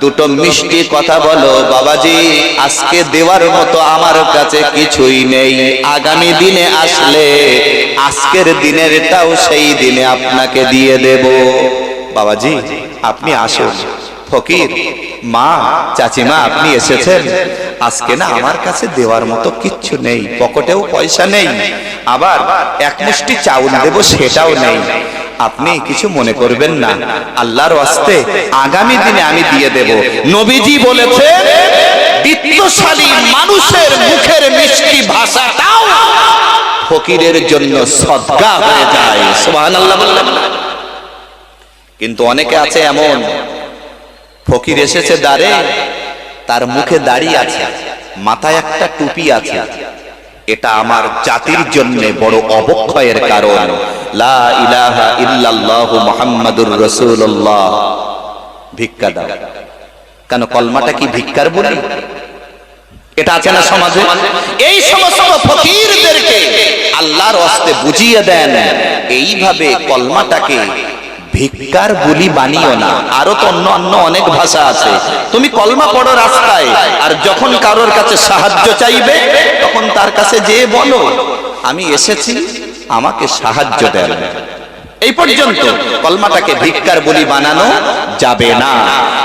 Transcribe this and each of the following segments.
দুটো মিষ্টি কথা বলো, বাবাজি। আজকে দেওয়ার মতো আমার কাছে কিছুই নেই। আগামী দিনে আসলে আজকের দিনেরটাও সেই দিনে আপনাকে দিয়ে দেব। বাবাজি, আপনি আসুন। ফকির, মা, চাচিমা, আপনি এসেছেন। আজকে না আমার কাছে দেওয়ার মতো কিচ্ছু নেই, পকেটেও পয়সা নেই, আবার এক মুষ্টি চাউল দেব সেটাও নেই। আপনি কিছু মনে করবেন না, আল্লাহর ওয়াস্তে আগামী দিনে আমি দিয়ে দেব। নবীজি বলেছে বিত্তশালী মানুষের মুখের মিষ্টি ভাষাটাও ফকিরের জন্য সদকা হয়ে যায়। সুবহানাল্লাহ বললেন। কিন্তু অনেকে আছে এমন, ফকির এসেছে দাঁড়ে তার মুখে দাড়ি আছে মাথায় একটা টুপি আছে। এটা আমার জাতির জন্য বড় অবক্ষয়ের কারণ। লা ইলাহা ইল্লাল্লাহু মুহাম্মাদুর রাসূলুল্লাহ। ভিক্ষা দাও। কেন কলমাটা কি ভিক্ষার বলি? এটা আছে না সমাজে? এই সমস্ত ফকিরদেরকে আল্লাহর হস্তে বুঝিয়ে দেন। এইভাবে কলমাটাকে ভিক্ষার বলি বানিও না। আরও তো অন্য অন্য অনেক ভাষা আছে। তুমি কলমা পড়ো রাস্তায়, আর যখন কারোর কাছে সাহায্য চাইবে, তখন তার কাছে যে বলো, আমি এসেছি, আমাকে সাহায্য দেন। এই পর্যন্ত কলমাটাকে ভিক্ষার বলি বানানো যাবে না।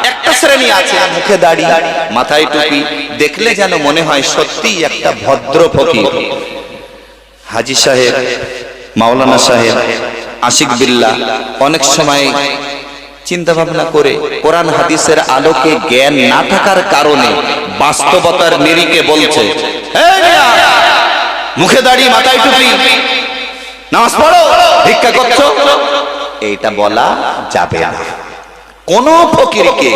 একটা শ্রেণি আছে, মুখে দাড়ি, মাথায় টুপি। দেখলে যেন মনে হয় সত্যি একটা ভদ্র ফকির। হাজি সাহেব, মাওলানা সাহেব আশিক বিল্লা অনেক সময় চিন্তা ভাবনা করে কোরআন হাদিসের আলোকে জ্ঞান না থাকার কারণে বাস্তবতার নিরিখে বলছে, "এই মুখে দাড়ি, মাথায় টুপি, নামাজ পড়ো, ভিক্ষা করছ? এইটা বলা যাবে না। কোন ফকিরকে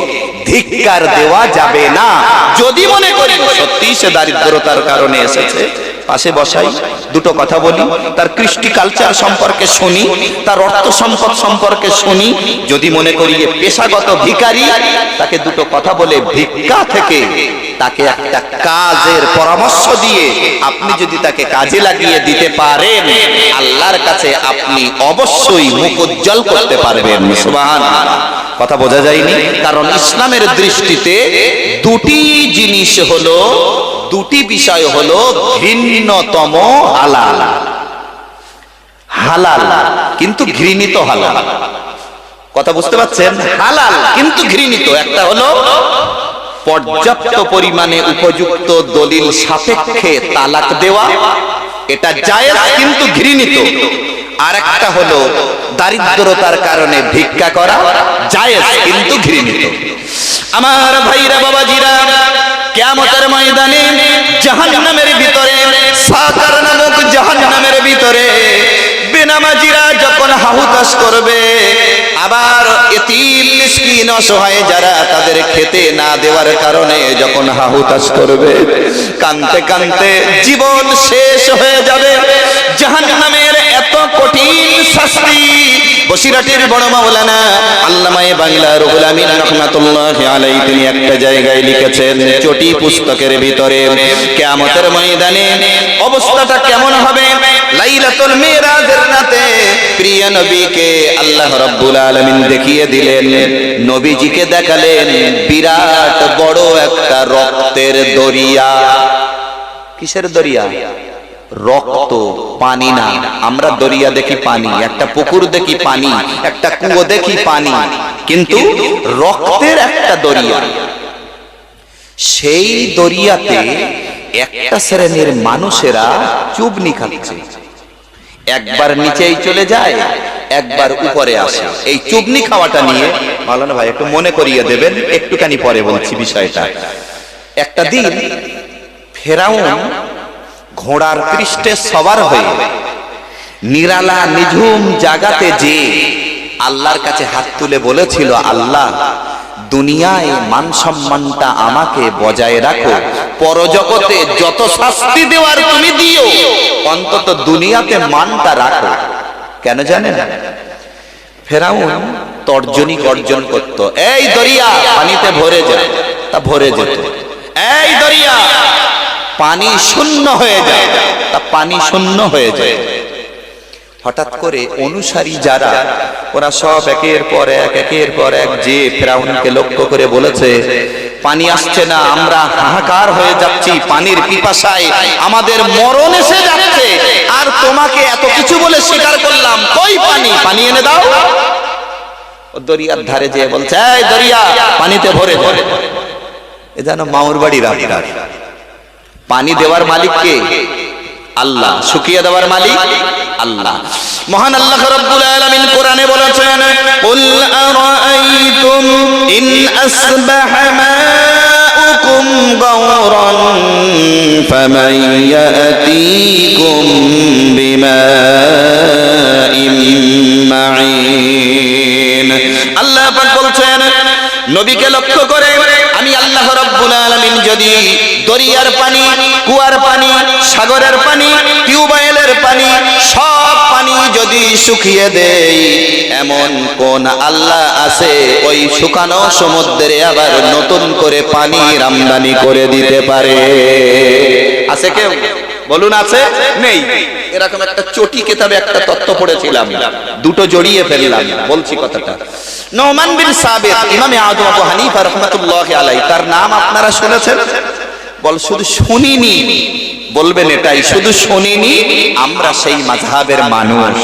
ধিক্কার দেওয়া যাবে না। যদি মনে করি সত্যি সে দারিদ্রতার কারণে এসেছে, পাশে বসাই। দুটো কথা বলি। তার কৃষ্টি কালচার সম্পর্কে শুনি, তার অর্থ সম্পদ সম্পর্কে শুনি। যদি মনে করি এ পেশাগত ভিখারি, তাকে দুটো কথা বলে ভিক্ষা থেকে তাকে একটা কাজের পরামর্শ দিয়ে আপনি যদি তাকে কাজে লাগিয়ে দিতে পারেন, আল্লাহর কাছে আপনি অবশ্যই মুখ উজ্জ্বল করতে পারবেন। সুবহানাল্লাহ। কথা বোঝা যায়নি? কারণ ইসলামের দৃষ্টিতে দুটি জিনিস হলো, দুটি বিষয় হলো ঘৃণ্যতম হালাল। হালাল, কিন্তু ঘৃণিত হালাল। কথা বুঝতে পারছেন? হালাল, কিন্তু ঘৃণিত। একটা হলো পর্যাপ্ত পরিমাণে উপযুক্ত দলিল সাপেক্ষে তালাক দেওয়া। এটা জায়েজ, কিন্তু ঘৃণিত। আর একটা হলো দারিদ্রতার কারণে ভিক্ষা করা জায়েজ, কিন্তু ঘৃণিত। আমার ভাইরা, বাবাজিরা কেমতের ময়দানে জাহান্নামের ভিতরে, সাকার নামক জাহান্নামের ভিতরে বেনামাজিরা যখন হাহুতাস করবে, আবার মিসকিন অসহায় যারা তাদের খেতে না দেওয়ার কারণে যখন হাহুতাস করবে, কানতে কানতে জীবন শেষ হয়ে যাবে। জাহান্নামের এত কঠিন শাস্তি। বসিরাটির বড় মাওলানা আল্লামায়ে বাংলা রুহুল আমিন রাহমাতুল্লাহি আলাইহি তিনি একটা জায়গায় লিখেছেন, চটি পুস্তকের ভিতরে, কিয়ামতের ময়দানে অবস্থাটা কেমন হবে? লাইলাতুল মিরাজের রাতে প্রিয় নবীকে আল্লাহ রাব্বুল আলামিন দেখিয়ে দিলেন। নবীজিকে দেখালেন বিরাট বড় একটা রক্তের দরিয়া। কিসের দরিয়া? রক্ত, পানি না। আমরা দরিয়া দেখি পানি, একটা পুকুর দেখি পানি, একটা কুয়ো দেখি পানি, কিন্তু রক্তের একটা দরিয়া। সেই দরিয়াতে একটা শ্রেণির মানুষেরা চুবনি খাচ্ছে। একবার নিচেই চলে যায়, একবার উপরে আসে। এই চুবনি খাওয়াটা নিয়ে মালানা ভাই, একটু মনে করিয়ে দেবেন, একটুখানি পরে বলছি বিষয়টা। একটা দিন ফেরাউন ঘোড়ার পৃষ্ঠে সবার হয়ে নিরালা নিঝুম জাগাতে যে আল্লাহর কাছে হাত তুলে বলেছিল, আল্লাহ দুনিয়ায় মান সম্মানটা আমাকে বজায় রাখো। পরজগতে যত শাস্তি দেওয়ার তুমি দিও অন্তত দুনিয়াতে মানটা রাখো। কেন জানেন? ফেরাউন তর্জনী গর্জন করত। এই দরিয়া পানিতে ভরে যায় তা ভরে যেত। এই দরিয়া পানি শূন্য হয়ে যায় তা পানি শূন্য হয়ে যায়। হঠাৎ করে অনুসারী যারা, ওরা সব একের পর এক, একের পর এক যে ফেরাউনকে লক্ষ্য করে বলেছে, পানি আসছে না, আমরা হাহাকার হয়ে যাচ্ছি, পানির পিপাসায় আমাদের মরণ এসে যাচ্ছে, আর তোমাকে এত কিছু বলে স্বীকার করলাম, কই পানি? পানি এনে দাও। দরিয়ার ধারে যেয়ে বলছে, এই দরিয়া, পানিতে ভরে ভরে এ যেন মাউর বাড়ির আপনার পানি দেওয়ার মালিককে আল্লাহ শুকিয়ে দেওয়ার মালিক আল্লাহ। মহান আল্লাহ রাব্বুল আলামিন কোরআনে বলেছেন কুল আরাআইতুম ইন আসবাহা মাউকুম গাওরান ফামান ইয়াতিকুম বিমাইন মাইন আল্লাহ পাক বলছেন, নবীকে লক্ষ্য করে আমি আল্লাহ রাব্বুল আলামিন যদি দরিয়ার পানি, কুয়ার পানি, সাগরের পানি টিউবওয়েলের পানি, সব পানি যদি শুকিয়ে দেই এমন কোন আল্লাহ আছে? ওই শুকানো সমুদ্রে আবার নতুন করে পানি আমদানি করে দিতে পারে। আছে কেউ? বলুন, আছে? নেই। এরকম একটা চটি কেতাবে একটা তত্ত্ব পড়েছিলাম। দুটো জড়িয়ে ফেললাম। বলছি কথাটা। নোমান বিন সাবিত, ইমামে আযম আবু হানিফা রাহমাতুল্লাহি আলাইহি, তার নাম আপনারা শুনেছেন? বল, শুধু শুনিনি। বলবেন এটাই, শুধু শুনিনি, আমরা সেই মাযহাবের মানুষ।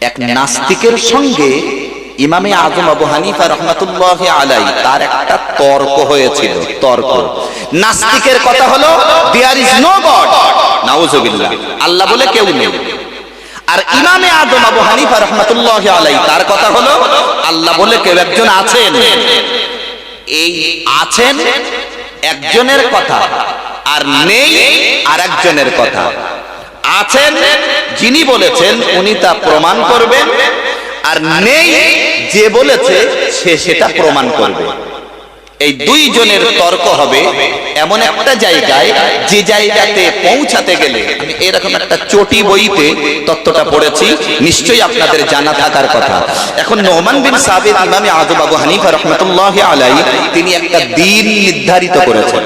এক নাস্তিকের সঙ্গে ইমামে আজম আবু হানিফা রহমাতুল্লাহ আলাই, তার একটা তর্ক হয়েছিল, তর্ক। নাস্তিকের কথা হলো দেয়ার ইজ নো গড নাউজুবিল্লাহ। আল্লাহ বলে কেউ নেই। আর ইমামে আদম আবু হানিফা রহমাতুল্লাহ আলাই, তার কথা হলো, আল্লাহ বলে কেউ একজন আছেন। এই আছেন একজনের কথা, আর নেই আর একজনের কথা। আছেন যিনি বলেছেন, উনি তা প্রমাণ করবেন, আর নেই যে বলেছে, সে সেটা প্রমাণ করবে। এই দুই জনের তর্ক হবে এমন একটা জায়গায় যে জায়গাতে পৌঁছাতে গেলে আমি এরকম একটা চটি বইতে তত্ত্বটা পড়েছি, নিশ্চয়ই আপনাদের জানা থাকার কথা। এখন নোমান বিন সাবির ইমামে আযম আবু হানিফা রাহমাতুল্লাহ আলাই তিনি একটা দিন নির্ধারিত করেছেন।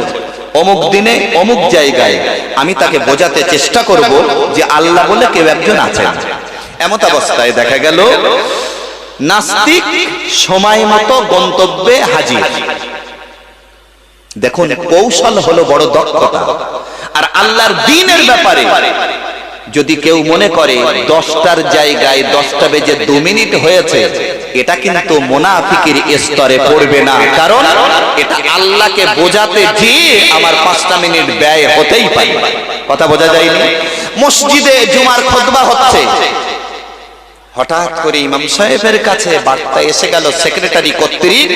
অমুক দিনে, অমুক জায়গায় আমি তাকে বোঝাতে চেষ্টা করব যে আল্লাহ বলে কেউ একজন আছেন। এমত অবস্থায় দেখা গেল, নাস্তিক সময় মতো গন্তব্যে হাজির। দেখুন কৌশল হলো বড় দক্ষতা। আর আল্লাহর দিনের ব্যাপারে যদি কেউ মনে করে দশটার জায়গায় দশটা বেজে দু মিনিট হয়েছে এটা কিন্তু মোনাফিকের স্তরে পড়বে না। কারণ এটা আল্লাহকে বোঝাতে যে আমার পাঁচটা মিনিট ব্যয় হতেই পারে। কথা বোঝা যায়নি? মসজিদে জুমার খতবা হচ্ছে। হঠাৎ করে ইমাম সাহেবের কাছে বার্তা এসে গেল, সেক্রেটারি কর্তৃক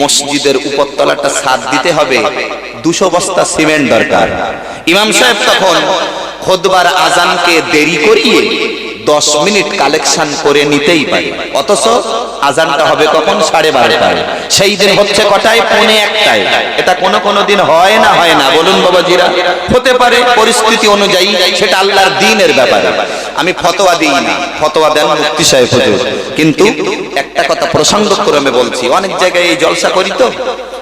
মসজিদের উপরতলাটা সাদ দিতে হবে। দুশো বস্তা সিমেন্ট দরকার। ইমাম সাহেব তখন খোদবার আজানকে দেরি করিয়ে দশ মিনিট কালেকশন করে নিতেই পারে। অথচ আজানটা হবে কখন? সাড়ে বারোটায়। সেই দিন হচ্ছে কটায়? পৌনে একটায়। এটা কোনো কোনো দিন হয় না হয় না। বলুন বাবাজিরা। হতে পারে পরিস্থিতি অনুযায়ী সেটা আল্লাহর দিনের ব্যাপারে। আমি ফতোয়া দিই না। ফতোয়া দেন মুক্তি সাহেব কিন্তু একটা কথা প্রসঙ্গক্রমে বলছি। অনেক জায়গায় এই জলসা করি তো।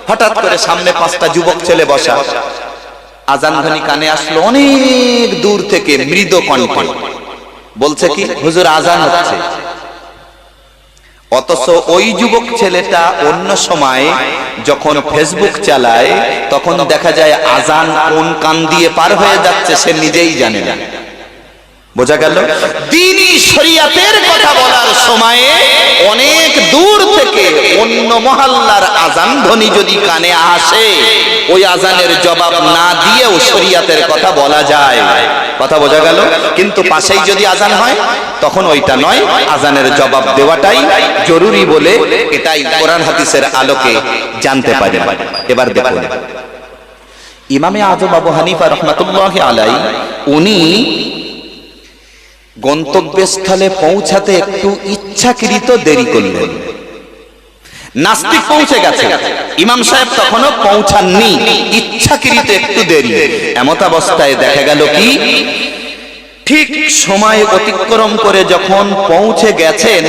হঠাৎ করে সামনে পাঁচটা যুবক ছেলে বসা। আজান ধ্বনি কানে আসলো অনেক দূর থেকে মৃদ কণ্ঠে। বলছে কি হুজুর আজান হচ্ছে। অথচ ওই যুবক ছেলেটা অন্য সময় যখন ফেসবুক চালায় তখন দেখা যায় আজান কোন কান দিয়ে পার হয়ে যাচ্ছে সে নিজেই জানে না। বোঝা গেল? দিনই শরিয়াতের কথা বলার সময়ে অনেক দূর থেকে অন্য মহল্লার আজান ধ্বনি যদি কানে আসে, ওই আজানের জবাব না দিয়েও শরিয়াতের কথা বলা যায়। কথা বোঝা গেল? কিন্তু পাশেই যদি আজান হয়, তখন ওইটা নয়, আজানের জবাব দেওয়াটাই জরুরি বলে এটাই কোরআন হাদিসের আলোকে জানতে পারে। এবার দেখুন। ইমামে আজম আবু হানিফা রহমাতুল্লাহ আলাই উনি গন্তব্যস্থলে পৌঁছাতে একটু ইচ্ছাকৃত দেরি করলেন। নাস্তিক পৌঁছে গেছে। ইমাম সাহেব তখনও পৌঁছাননি। ইচ্ছাকৃত একটু দেরি। এমত অবস্থায় দেখা গেল কি? ঠিক সময় অতিক্রম করে যখন পৌঁছে গেছেন,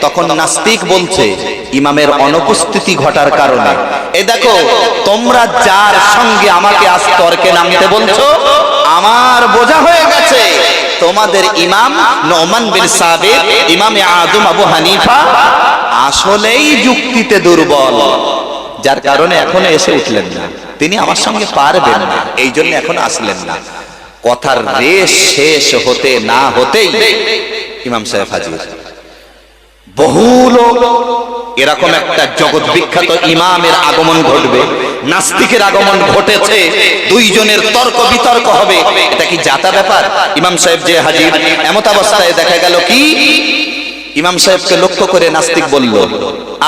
তখন নাস্তিক বলছে, ইমামের অনুপস্থিতি ঘটার কারণে। এ দেখো, তোমরা যার সঙ্গে আমাকে আজ তর্কে নামতে বলছো, আমার বোঝা হয়ে গেছে। তোমাদের ইমাম নোমান বিন সাবির ইমামে আদম আবু হানিফা আসলেই যুক্তিতে দুর্বল। যার কারণে এখনও এসে উঠলেন না। তিনি আমার সঙ্গে পারবেন না, এই জন্য এখন আসলেন না। কথার রেশ শেষ হতে না হতেই ইমাম সাহেব হাজির। বহু লোক, এরকম একটা জগৎ বিখ্যাত ইমামের আগমন ঘটবে। নাস্তিকের আগমন ঘটেছে, দুইজনের তর্ক বিতর্ক হবে। এটা কি জাতা ব্যাপার? ইমাম সাহেব যে হাজির, এমত অবস্থায় দেখা গেল কি? ইমাম সাহেবকে লক্ষ্য করে নাস্তিক বলল,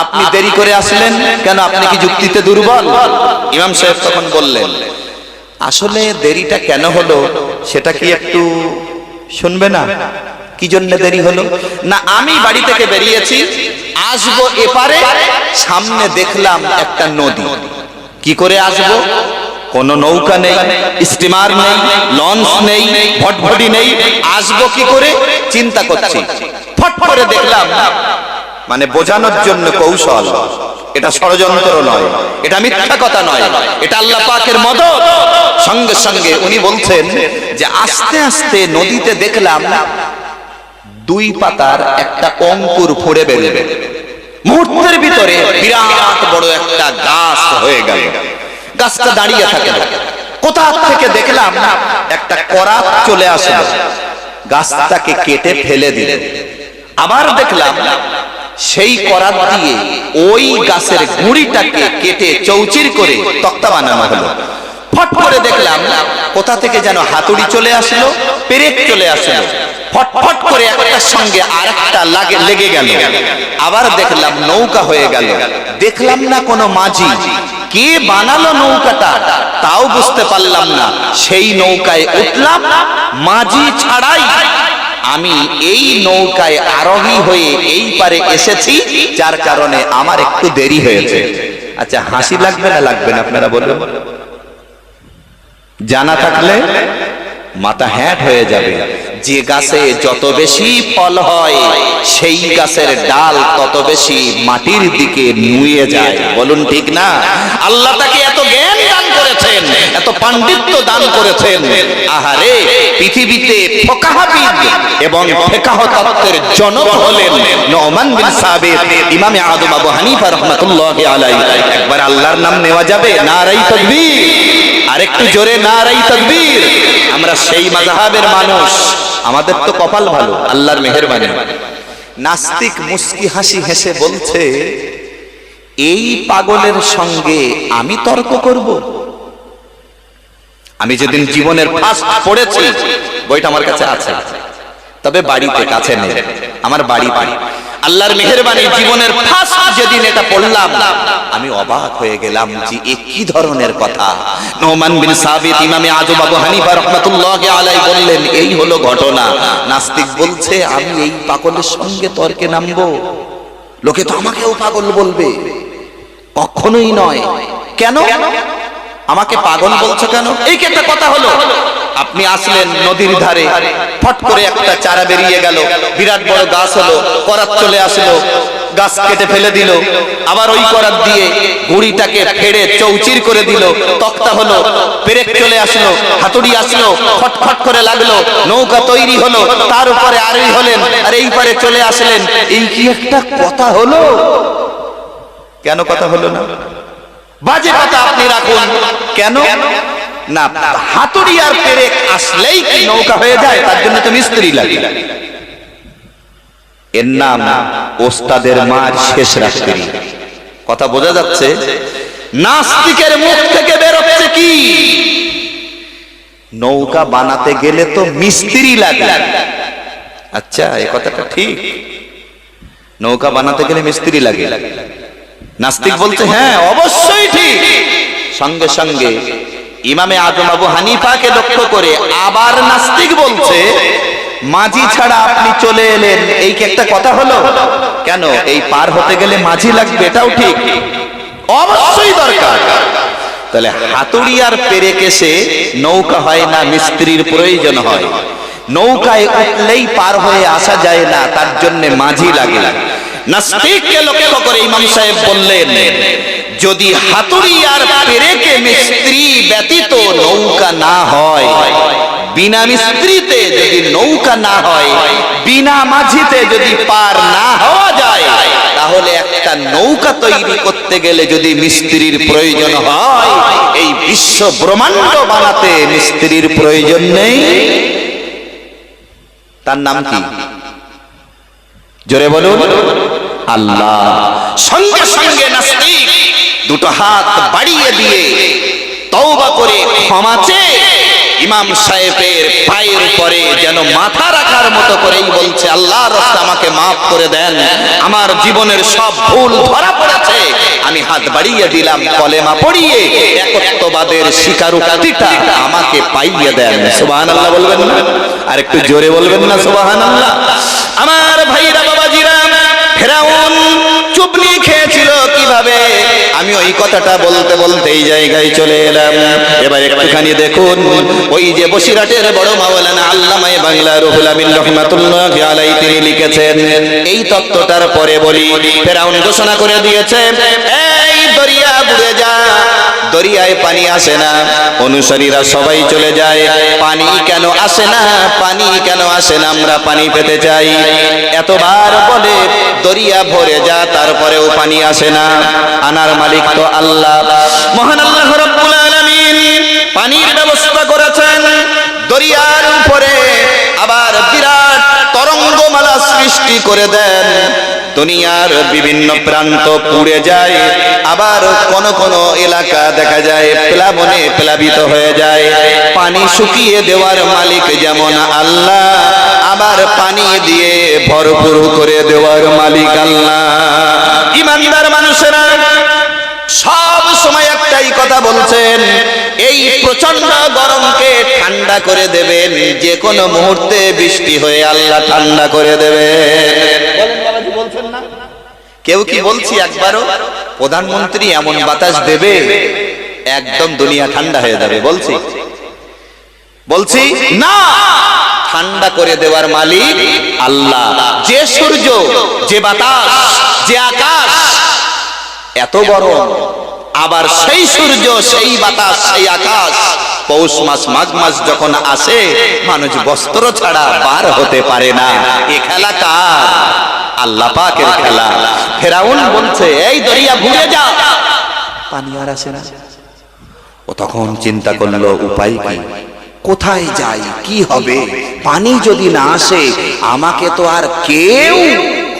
আপনি দেরি করে আসলেন, কেন আপনি কি যুক্তিতে দুর্বল? ইমাম সাহেব তখন বললেন, আসলে দেরিটা কেন হলো? সেটা কি একটু শুনবে না? কি জন্য দেরি হলো? না, আমি বাড়ি থেকে বেরিয়েছি, আসব এপারে, সামনে দেখলাম একটা নদী। কি করে আসব? কোন নৌকা নেই স্টিমার নেই লঞ্চ নেই, ভটভটি নেই। আসব কি করে? চিন্তা করছি। ফট করে দেখলাম মানে বোঝানোর জন্য কৌশল। এটা ষড়যন্ত্র নয়, এটা মিথ্যা কথা নয়, এটা আল্লাহ পাকের মদত। সঙ্গে সঙ্গে উনি বলছেন যে, আস্তে আস্তে নদীতে দেখলাম দুই পাতার একটা অঙ্কুর ফোড়ে বেরোবে। মুহূর্তের ভিতরে বিরাট বড় একটা গাছ হয়ে গেল। গাছটা দাঁড়িয়ে থাকে। কোথা থেকে দেখলাম একটা করাত চলে আসলো। গাছটাকে কেটে ফেলে দিলেন আবার দেখলাম, সেই করাত দিয়ে ওই গাছের গুঁড়িটাকে কেটে চৌচির করে তক্তা বানানো হলো। ফট করে দেখলাম, কোথা থেকে যেন হাতুড়ি চলে আসলো, পেরেক চলে আসলো। ফটফট করে একটার সঙ্গে আর একটা লাগে, লেগে গেল। আবার দেখলাম নৌকা হয়ে গেল। দেখলাম না কোনো মাঝি। কে বানালো নৌকাটা? তাও বুঝতে পারলাম না। সেই নৌকায় উঠলাম। মাঝি ছাড়াই আমি এই নৌকায় আরোহী হয়ে এই পারে এসেছি, যার কারণে আমার একটু দেরি হয়েছে। আচ্ছা হাসি লাগবে না লাগবে না, আপনারা বলুন। জানা থাকলে মাথা হ্যাট হয়ে যাবে। যে গাছে যত বেশি ফল হয়, সেই গাছের ডাল তত বেশি মাটির দিকে নুয়ে যায়। বলুন ঠিক না? আল্লাহ তাকে এত জ্ঞান দান করেছেন, এত পাণ্ডিত্য দান করেছেন। আহারে, পৃথিবীতে এবং ফেকাহ তত্ত্বের জনক হলেন নওমান বিন সাবির ইমামে আদম আবু হানিফা রাহমাতুল্লাহি আলাইহি। একবার আল্লাহর নাম নেওয়া যাবে, নারাই তাকবীর। আরেকটু জোরে, নারাই তাকবীর। আমরা সেই মাযহাবের মানুষ। আমাদের তো কপাল ভালো আল্লাহর মেহরবানি। নাস্তিক মুস্কি হাসি হেসে বলছে এই পাগলের সঙ্গে আমি তর্ক করব? আমি যেদিন জীবনের ফার্স্ট পড়েছি বইটা আমার কাছে আছে। তবে বাড়িতে কাছে নেই আমার বাড়িতে আল্লাহর মেহেরবানি জীবনের ফার্স্ট যেদিন এটা পড়লাম, আমি অবাক হয়ে গেলাম যে এ কি ধরনের কথা। নোমান বিন সাবিত ইমামে আজম আবু হানিফা রাহমাতুল্লাহি আলাইহি বললেন, এই হলো ঘটনা। নাস্তিক বলছে, আমি এই পাগলের সঙ্গে তর্কে নামবো। লোকে তো আমাকেও পাগল বলবে। কখনোই নয়। কেন? আমাকে পাগল বলছো কেন? এই একটা কথা হলো? আপনি আসলেন নদীর ধারে। ফট করে একটা চারা বেরিয়ে গেল। বিরাট বড় গাছ হলো। করাত চলে আসলো। গাছ কেটে ফেলে দিল। আবার ওই করাত দিয়ে গুড়িটাকে ফেড়ে চৌচির করে দিল। তক্তা হলো। পেরেক চলে আসলো। হাতুড়ি আসলো। ফটফট করে লাগল। নৌকা তৈরি হলো। তার উপরে আরই হলেন। আর এই পারে চলে আসলেন। এই কি একটা কথা হলো? কেন কথা হলো না? বাজে কথা আপনি রাখুন। কেন? না, হাতুড়ি আর পেরেক আসলেই কি নৌকা হয়ে যায়? তার জন্য তো মিস্ত্রি লাগে। এর নাম ওস্তাদের মার শেষ রাত্রি। কথা বোঝা যাচ্ছে? নাস্তিকের মুখ থেকে বেরোচ্ছে কি? নৌকা বানাতে গেলে তো মিস্ত্রি লাগে। আচ্ছা এ কথাটা ঠিক। নৌকা বানাতে গেলে মিস্ত্রি লাগে। নাস্তিক বলছে হ্যাঁ অবশ্যই ঠিক। সঙ্গে সঙ্গে ইমামে আজম আবু হানিফাকে লক্ষ্য করে আবার নাস্তিক বলছে, মাঝি ছাড়া আপনি চলে এলেন। এই কি একটা কথা হলো? কেন? এই পার হতে গেলে মাঝি লাগবে, এটাও ঠিক। অবশ্যই দরকার। তাহলে হাতুড়ি আর পেরে কেসে নৌকা হয় না, মিস্ত্রির প্রয়োজন হয়। নৌকায় উঠলেই পার হয়ে আসা যায় না, তার জন্য মাঝি লাগে। নাস্তিককে লক্ষ্য করে ইমাম সাহেব বললেন যদি হাতুড়ি আর পেরেকে মিস্ত্রি ব্যতীত নৌকা না হয়, বিনা মিস্ত্রিতে যদি নৌকা না হয়, বিনা মাঝিতে যদি পার না হওয়া যায়, তাহলে একটা নৌকা তৈরি করতে গেলে যদি মিস্ত্রির প্রয়োজন হয়, এই বিশ্ব ব্রহ্মাণ্ড বানাতে মিস্ত্রির প্রয়োজন নেই। তার নাম কি? জোরে বলুন, আল্লাহ। সঙ্গে সঙ্গে নাস্তিক দুটো হাত বাড়িয়ে দিয়ে তওবা করে ক্ষমা চেয়ে ইমাম সাহেবের পায়ের উপরে যেন মাথা রাখার মতো করেই বলছে, আল্লাহ রাস্তা আমাকে মাফ করে দেন। আমার জীবনের সব ভুল ধরা পড়েছে। আমি হাত বাড়িয়ে দিলাম, কলেমা পড়িয়ে একত্ববাদের স্বীকারোক্তিটা আমাকে পাইয়ে দেন। সুবহানাল্লাহ বলবেন না? আর একটু জোরে বলবেন না সুবহানাল্লাহ? আমি ওই কথাটা বলতে বলতে এই জায়গায় চলে এলাম। এবার একটুখানি দেখুন, ওই যে বসিরাটের বড় মাওলানা আল্লামায়ে বাংলা রুহুল আমিন রহমাতুল্লাহ আলাই তিনি লিখেছেন, এই তত্ত্বটার পরে বলি। ফেরাউন ঘোষণা করে দিয়েছে, এই দরিয়া বুড়ে দরিয়ায় পানি আসে না। অনুসারীরা সবাই চলে যায়। পানি কেন আসে না? পানি কেন আসে না? আমরা পানি পেতে চাই। এতবার বলে দরিয়া ভরে যা, তারপরেও পানি আসে না। আনার মালিক তো আল্লাহ। মহান আল্লাহ রব্বুল আলামিন পানির ব্যবস্থা করেছেন। দরিয়ার উপরে আবার সৃষ্টি করে দেন। দুনিয়ার বিভিন্ন প্রান্ত পুড়ে যায়, আবার কোন কোন এলাকা দেখা যায় প্লাবনে প্লাবিত হয়ে যায়। পানি শুকিয়ে দেওয়ার মালিক যেমন আল্লাহ, আবার পানি দিয়ে ভরপুর করে দেওয়ার মালিক আল্লাহ। ইমানদার মানুষেরা সব একটাই কথা বলছেন, এই প্রচণ্ড গরমকে ঠান্ডা করে দেবেন যে কোনো মুহূর্তে বৃষ্টি হয়ে আল্লাহ ঠান্ডা করে দেবেন। কেউ কি বলছি একবারও? প্রধানমন্ত্রী এমন বাতাস দেবে, একদম দুনিয়া ঠান্ডা হয়ে যাবে, বলছি। বলছি, না! ঠান্ডা করে দেওয়ার মালিক আল্লাহ। যে সূর্য, যে বাতাস, যে আকাশ, এত গরম। আবার সেই সূর্য, সেই বাতাস, সেই আকাশ। পৌষ মাস, মাঘ মাস যখন আসে, মানুষ বস্ত্র ছাড়া বার হতে পারে না। এ খেলা কার? আল্লাহ পাকের খেলা। ফেরাউন বলছে, এই দরিয়া, ঘুরে যা। পানি আর আসে না। ও তখন চিন্তা করল, উপায় কি? কোথায় যাই? কি হবে? পানি যদি না আসে, আমাকে তো আর কেউ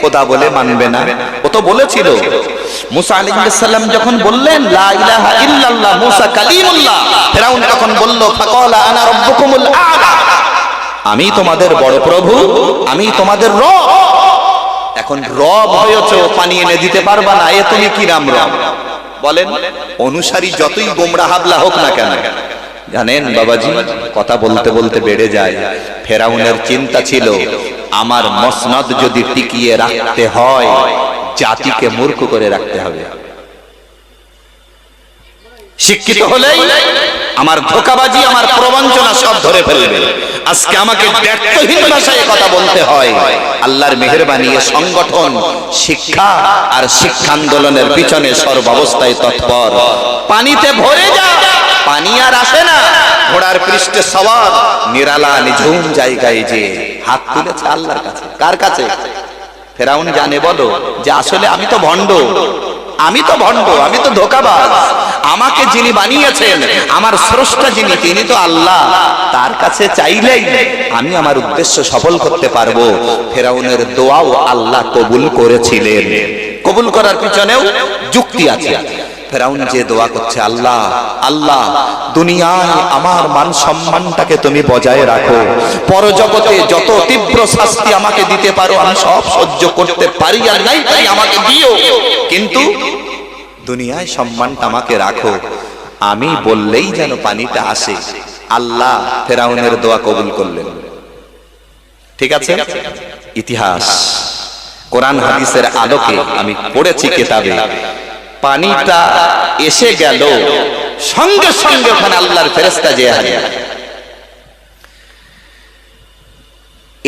খোদা বলে মানবে না। ও তো বলেছিল। মুসা আলাইহিস সালাম যখন বললেন, লা ইলাহা তখন বলল আমি তোমাদের বড় প্রভু, আমি তোমাদের রব। এখন রব হয়েছে পানি এনে দিতে পারবা না, এ তুমি কি নাম রব? বলেন, অনুসারী যতই গোমরা হাবলা হোক না কেন, জানেন বাবাজি, কথা বলতে বলতে বেড়ে যায়। ফেরাউনের চিন্তা ছিল, আমার মসনদ যদি টিকিয়ে রাখতে হয় জাতিকে মূর্খ করে রাখতে হবে। শিক্ষিত হলেই আমার ধোকাবাজি আমার প্রবঞ্চনা সব ধরে ফেলবে। আজকে আমাকে ব্যর্থহীন ভাষায় কথা বলতে হয়। আল্লাহর মেহরবানি সংগঠন শিক্ষা আর শিক্ষা আন্দোলনের পিছনে সর্বাবস্থায় তৎপর। পানিতে ভরে যা পানি আর আসে না। ঘোড়ার পৃষ্ঠে সওয়ার নিরালা নিঝুম জায়গায় যে হাত তুলেছে আল্লাহর কাছে। কার কাছে? ফেরাউন জানে, বলো যে আসলে আমি তো ভণ্ড। আমি তো ভণ্ড, আমি তো ধোকাবাজ। আমাকে যিনি বানিয়েছেন, আমার স্রষ্টা যিনি, তিনি তো আল্লাহ। তার কাছে চাইলেই আমি আমার উদ্দেশ্য সফল করতে পারব। ফেরাউনের দোয়াও আল্লাহ কবুল করেছিলেন। কবুল করার পিছনেও যুক্তি আছে। ফেরাউন যে দোয়া করছে, আল্লাহ আল্লাহ, দুনিয়ায় আমার মান সম্মানটাকে তুমি বজায় রাখো। পরজগতে যত তীব্র শাস্তি আমাকে দিতে পারো, আমি সব সহ্য করতে পারি আর নাই তাই আমাকে দিও। কিন্তু দুনিয়ায় সম্মানটা আমাকে রাখো। আমি বললেই যেন পানিটা আসে। আল্লাহ ফেরাউনের দোয়া কবুল করলেন। ঠিক আছে? ইতিহাস। কোরআন হাদিসের আলোকে আমি পড়েছি কেতাবে। পানিটা এসে গেল। সঙ্গে সঙ্গে ওখানে আল্লাহর ফেরেস্তা যে হাজির।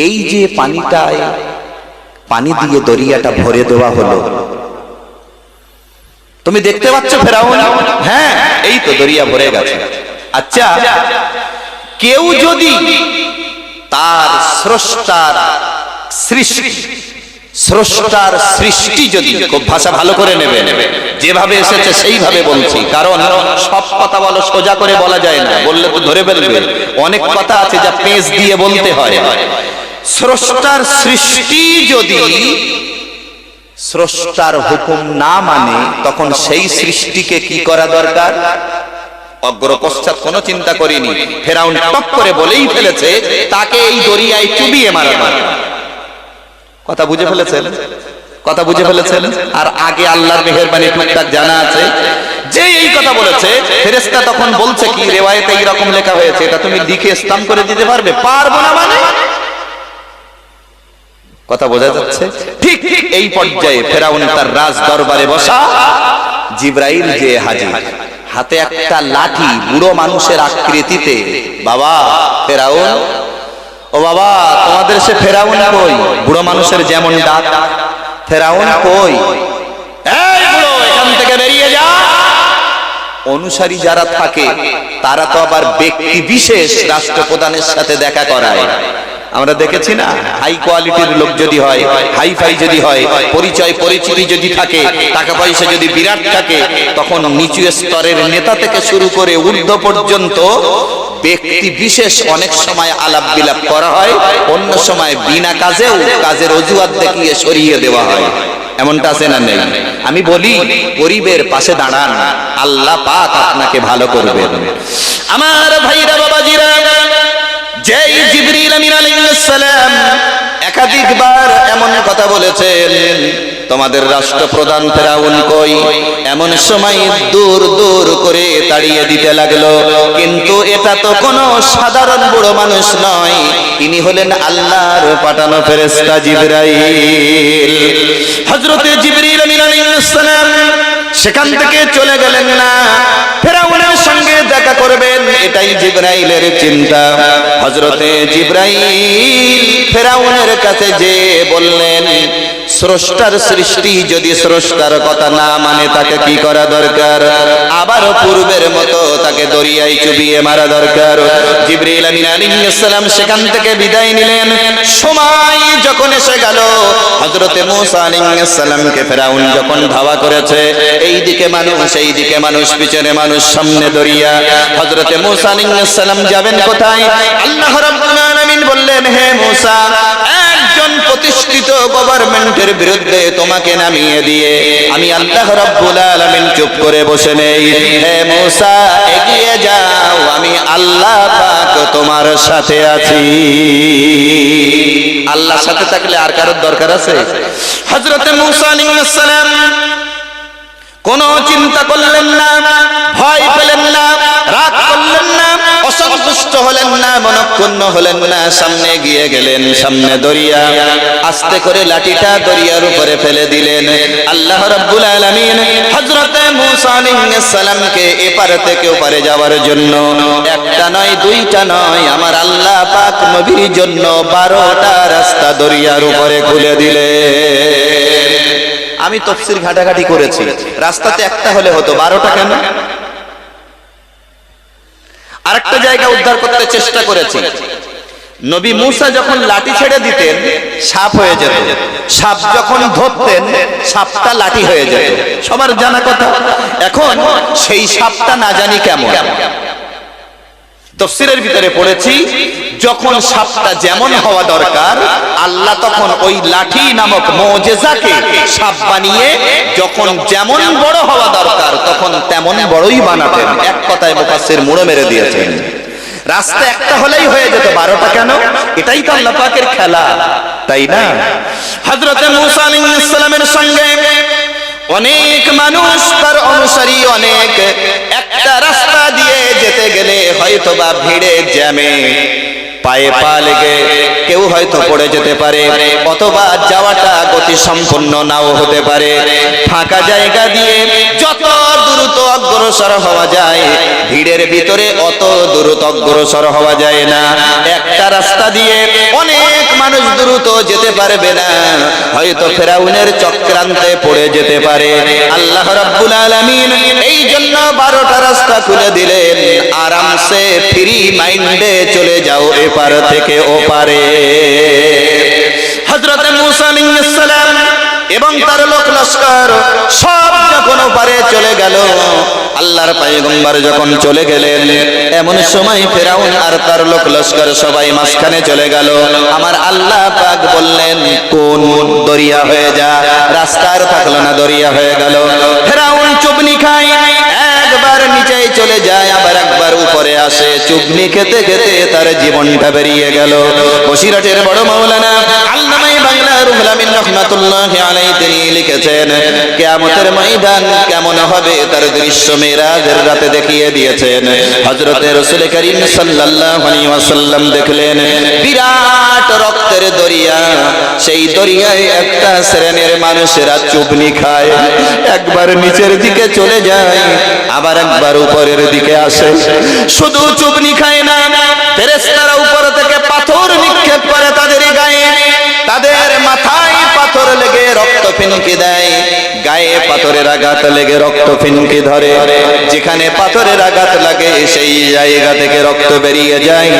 এই যে পানিটায় পানি দিয়ে দরিয়াটা ভরে দেওয়া হলো। তুমি দেখতে পাচ্ছ ফেরাউন? হ্যাঁ এই তো দরিয়া ভরে গেছে। আচ্ছা কেউ যদি তার স্রষ্টার সৃষ্টি স্রষ্টার সৃষ্টি যদি খুব ভাষা ভালো করে নেবে যেভাবে এসেছে সেইভাবে বলছি। কারণ সব কথা বলো, সোজা করে বলা যায় না, বললে তো ধরে ফেলবে। অনেক কথা আছে যা পেজ দিয়ে বলতে হয়। স্রষ্টার সৃষ্টি যদি স্রষ্টার হুকুম না মানে তখন সেই সৃষ্টিকে কি করা দরকার? অগ্র পশ্চাৎ কোনো চিন্তা করিনি। ফেরাউন টপ করে বলেই ফেলেছে, তাকে এই দরিয়ায় চুবিয়ে মারা দরকার। কথা বুঝে ফেলেছেন? কথা বুঝে ফেলেছেন? আর আগে আল্লাহর মেহেরবানি টুকটাক জানা আছে। যে এই কথা বলেছে ফেরেশতা তখন বলছে কি রেওয়ায়েতে এই রকম লেখা হয়েছে এটা তুমি লিখে করে দিতে পারবে? পারব না মানে? কথা বোঝা যাচ্ছে? ঠিক এই পর্যায়ে ফেরাউন তার রাজ দরবারে বসা জিব্রাইল যে হাজির হাতে একটা লাঠি বুড়ো মানুষের আকৃতিতে বাবা ফেরাউন ও বাবা তোমাদের সে ফেরাউন কই বুড়ো মানুষের যেমন ডাক ফেরাউন কই? এখান থেকে বেরিয়ে যা। অনুসারী যারা থাকে, তারা তো আবার ব্যক্তি বিশেষ রাষ্ট্রপ্রধানের সাথে দেখা করায়। আমরা দেখেছি না হাই কোয়ালিটির লোক যদি হয় হাই ফাই যদি হয়, পরিচয়, পরিচিতি যদি থাকে, টাকা পয়সা যদি বিরাট থাকে, তখন নিচু স্তরের নেতা থেকে শুরু করে ঊর্ধ্ব পর্যন্ত ব্যক্তি বিশেষ অনেক সময় আলাপ বিলাপ করা হয়, অন্য সময় বিনা কাজেও কাজের অজুহাত দেখিয়ে সরিয়ে দেওয়া হয়। এমনটা আছে না নেই? আমি বলি, গরিবের পাশে দাঁড়ান, আল্লাহ পাক আপনাকে ভালো করবেন। আমার ভাইরা, বাবাজিরা, যেই জিবরিল আমিন আলাইহিস সালাম একাধিকবার এমন কথা বলেছেন, তোমাদের রাষ্ট্রপ্রধান ফেরাউন কই? সময় দূর দূর করে তাড়িয়ে দিতে লাগল। কিন্তু এটা তো কোনো সাধারণ বুড়ো মানুষ নয়। ইনি হলেন আল্লাহর পাঠানো ফেরেশতা জিবরাইল। হযরতে জিবরিল সালাম সেখান থেকে চলে গেলেন না। সঙ্গে করবেন, এটাই জিব্রাইলের চিন্তা। হজরতে জিব্রাইল ফেরাউনের কাছে যে বললেন স্রষ্টার সৃষ্টি যদি স্রষ্টার কথা না মানে তাকে কি করা দরকার? আবারও পূর্বের মতো তাকে দরিয়ায় চুবিয়ে মারা দরকার। জিব্রাইল আমিন আলাইহিস সালাম সেখান থেকে বিদায় নিলেন। সময় যখন এসে গেল, হযরতে মূসা আলাইহিস সালামকে ফেরাউন যখন ধাওয়া করেছে এই দিকে মানুষ এই দিকে মানুষ, পিছনে মানুষ, সামনে দরিয়া। হযরতে মূসা আলাইহিস সালাম যাবেন কোথায়? আল্লাহ রাব্বুল আলামিন বললেন, হে মূসা প্রতিষ্ঠিত গভর্নমেন্টের বিরুদ্ধে তোমাকে নামিয়ে দিয়ে আমি আল্লাহ রাব্বুল আলামিন চুপ করে বসে নেই। হে মূসা, এগিয়ে যাও, আমি আল্লাহ পাক তোমার সাথে আছি। আল্লাহর সাথে থাকলে আর কারোর দরকার আছে? হযরতে মূসা আলাইহিস সালাম কোন চিন্তা করলেন না, ভয় পেলেন না রাগ করলেন না অসন্তুষ্ট হলেন না মনক্ষুণ্ণ হলেন না, সামনে গিয়ে গেলেন, সামনে দরিয়া। আস্তে করে লাঠিটা দরিয়ার উপরে ফেলে দিলেন। আল্লাহ রাব্বুল আলামিন আলাইহিস সালামকে এপার থেকে ওপারে যাওয়ার জন্য, একটা নয়, দুইটা নয়, আমার আল্লাহ পাক নবীর জন্য 12টা রাস্তা দরিয়ার উপরে খুলে দিলেন। আমি তফসির ঘাটাঘাটি করেছি। রাস্তাতে একটা হলে হতো, বারোটা কেন? আরেকটা জায়গা উদ্ধার করতে চেষ্টা করেছি। নবী মুসা যখন লাঠি ছেড়ে দিতেন, সাপ হয়ে যেত। সাপ যখন ধরতেন, সাপটা লাঠি হয়ে যেত। সবার জানা কথা। এখন সেই সাপটা না জানি কেমন। তফসিরের ভিতরে পড়েছি, যখন সাপটা যেমন হওয়া দরকার, আল্লাহ তখন ওই লাঠি নামক মোজেজাকে সাপ বানিয়ে যখন যেমন বড় হওয়া দরকার, তখন তেমন বড়ই বানাতেন। এক কথায় মুফাসসির মুড়ো মেরে দিয়েছেন। রাস্তা একটা হলেই হয়ে যেত, বারোটা কেন? এটাই তো আল্লাহ পাকের খেলা। তাই না? হযরতে মূসা আলাইহিস সালামের সঙ্গে অনেক মানুষ তার অনুসারী অনেক। একটা রাস্তা দিয়ে যেতে গেলে হয়তো বা ভিড়ে জ্যামে। পায়ে পা লেগে কেউ হয়তো পড়ে যেতে পারে, অথবা যাওয়াটা গতি সম্পন্ন নাও হতে পারে। ফাঁকা জায়গা দিয়ে যত দ্রুত অগ্রসর হওয়া যায়। ভিড়ের ভিতরে অত দ্রুত অগ্রসর হওয়া যায় না। একটা রাস্তা দিয়ে অনেক মানুষ দ্রুত যেতে পারবে না। হয়তো ফেরাউনের চক্রান্তে পড়ে যেতে পারে। আল্লাহ রাব্বুল আলামিন এই জন্য বারোটা রাস্তা খুলে দিলেন। আরামসে ফ্রি মাইন্ডে চলে যাও এপার থেকে ওপারে। হযরত মুসা আলাইহিস সালাম এবং তার লোক লস্কর সব যখন ওপারে চলে গেল, আল্লাহর পয়গম্বর যখন চলে গেলেন, এমন সময় ফেরাউন আর তার লোক লস্কর সবাই মাঝখানে চলে গেল। আমার আল্লাহ পাক বললেন, কোন দরিয়া হয়ে যা? রাস্তার থাকল না, দরিয়া হয়ে গেল। ফেরাউন চুপনি খায়, একবার নিচে চলে যায়, আবার একবার উপরে আসে। চুপনি খেতে খেতে তার জীবনটা বেরিয়ে গেল। বসিরটের বড় মাওলানা দেখলেন, বিরাট রক্তের দরিয়া। সেই দরিয়ায় একটা শ্রেণির মানুষেরা চুবনি খায়, একবার নিচের দিকে চলে যায়, আবার একবার উপরের দিকে আসে। শুধু চুবনি খায় না ফিনকি দেয়। গায়ে পাথরের আঘাত লেগে রক্ত ফিনকি ধরে। যেখানে পাথরের আঘাত লাগে, সেই জায়গা থেকে রক্ত বেরিয়ে যায়।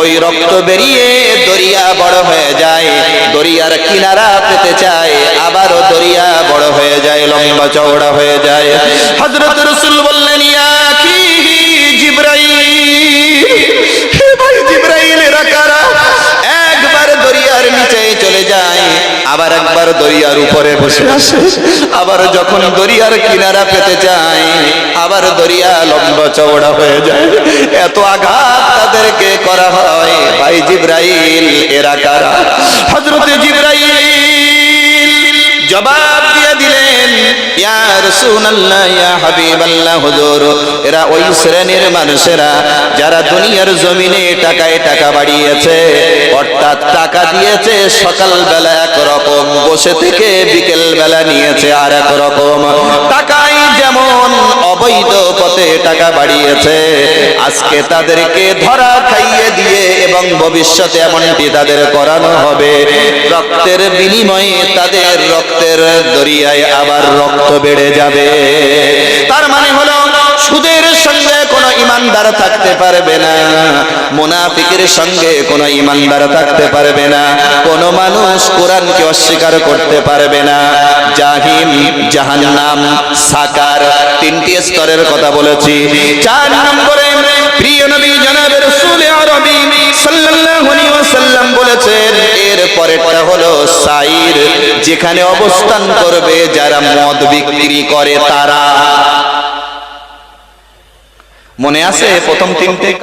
ওই রক্ত বেরিয়ে দরিয়া বড় হয়ে যায়। দরিয়ার কিনারা পেতে চায়, আবারও দরিয়া বড় হয়ে যায়, লম্বা চওড়া হয়ে যায়। হজরত রসুল বললেন আবার একবার দরিয়ার উপরে বসে আসে। আবার যখন দরিয়ার কিনারা পেতে চায় আবার দরিয়া লম্বা চওড়া হয়ে যায়। এত আঘাত তাদেরকে করা হয়। ভাই জিব্রাইল, এরা কারা? হজরত জিব্রাইল, জবাব এরা ওই শ্রেণির মানুষেরা যারা দুনিয়ার জমিনে টাকায় টাকা বাড়িয়েছে, অর্থাৎ টাকা দিয়েছে সকাল বেলা এক রকম, বসে থেকে বিকেল বেলা নিয়েছে আর এক রকম। যেমন অবৈধ পথে টাকা বাড়িয়েছে। আজকে তাদেরকে ধরা খাইয়ে দিয়ে এবং ভবিষ্যতে এমনটি তাদের করানো হবে। রক্তের বিনিময়ে তাদের রক্তের দরিয়ায় আবার রক্ত বেড়ে যাবে। তার মানে হলো সুদের সঙ্গে ইমানদার থাকতে পারবে না। মুনাফিকের সঙ্গে কোনো ইমানদার থাকতে পারবে না। কোনো মানুষ কোরআনকে অস্বীকার করতে পারবে না। জাহিম, জাহান্নাম, সাকার তিনটি স্তরের কথা বলেছি। চার নম্বরে প্রিয় নবী জনাব রাসূল আরবি সাল্লাল্লাহু আলাইহি ওয়াসাল্লাম বলেছেন, এর পরেরটা হলো সাইর, যেখানে অবস্থান করবে যারা মদ বিক্রি করে তারা। মনে আছে? প্রথম তিনটে